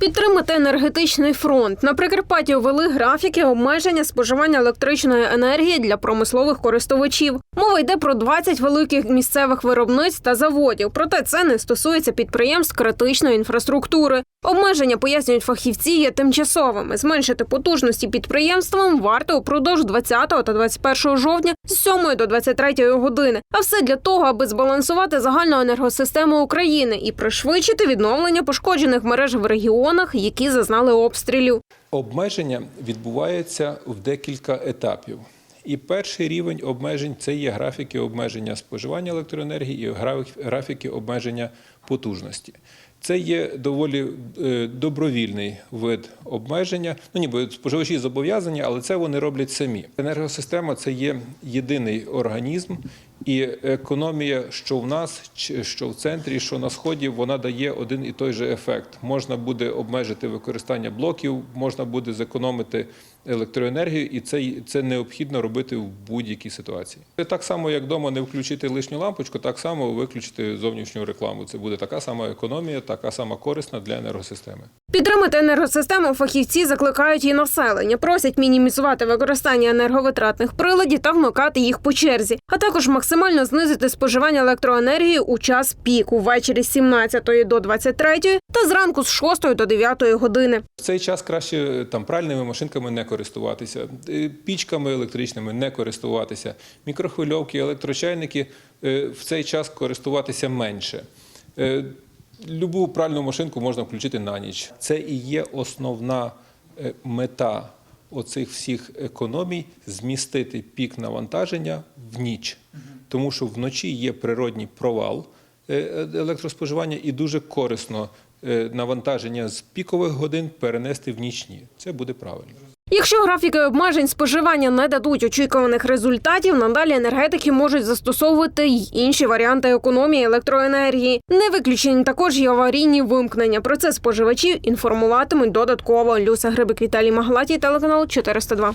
Підтримати енергетичний фронт на Прикарпатті ввели графіки обмеження споживання електричної енергії для промислових користувачів. Мова йде про 20 великих місцевих виробництв та заводів. Проте це не стосується підприємств критичної інфраструктури. Обмеження пояснюють фахівці є тимчасовими. Зменшити потужності підприємствам варто упродовж 20 та 21 жовтня з 7 до 23 години. А все для того, аби збалансувати загальну енергосистему України і пришвидшити відновлення пошкоджених мереж в регіонах, які зазнали обстрілів. Обмеження відбувається в декілька етапів. І перший рівень обмежень це є графіки обмеження споживання електроенергії і граф- графіки обмеження потужності. Це є доволі е, добровільний вид обмеження. Ну ніби споживачі зобов'язані, але це вони роблять самі. Енергосистема це є єдиний організм, і економія, що в нас, що в центрі, що на сході, вона дає один і той же ефект. Можна буде обмежити використання блоків, можна буде зекономити електроенергію, і це, це необхідно робити в будь-якій ситуації. Так само, як вдома не включити лишню лампочку, так само виключити зовнішню рекламу. Це буде така сама економія, така сама корисна для енергосистеми. Підтримати енергосистему фахівці закликають і населення. Просять мінімізувати використання енерговитратних приладів та вмикати їх по черзі, а також максимально знизити споживання електроенергії у час піку ввечері з 17 до 23 та зранку з 6 до 9 години. В цей час краще там пральними машинками не користуватися, е, пічками електричними не користуватися, мікрохвильовки, електрочайники е, в цей час користуватися менше. Е, Любу пральну машинку можна включити на ніч. Це і є основна мета оцих всіх економій змістити пік навантаження в ніч, тому що вночі є природній провал е, електроспоживання і дуже корисно е, навантаження з пікових годин перенести в нічні. Це буде правильно. Якщо графіки обмежень споживання не дадуть очікуваних результатів, надалі енергетики можуть застосовувати й інші варіанти економії електроенергії. Не виключені також і аварійні вимкнення. Про це споживачів інформуватимуть додатково. Люся Грибик Віталій Маглатій, телеканал 402.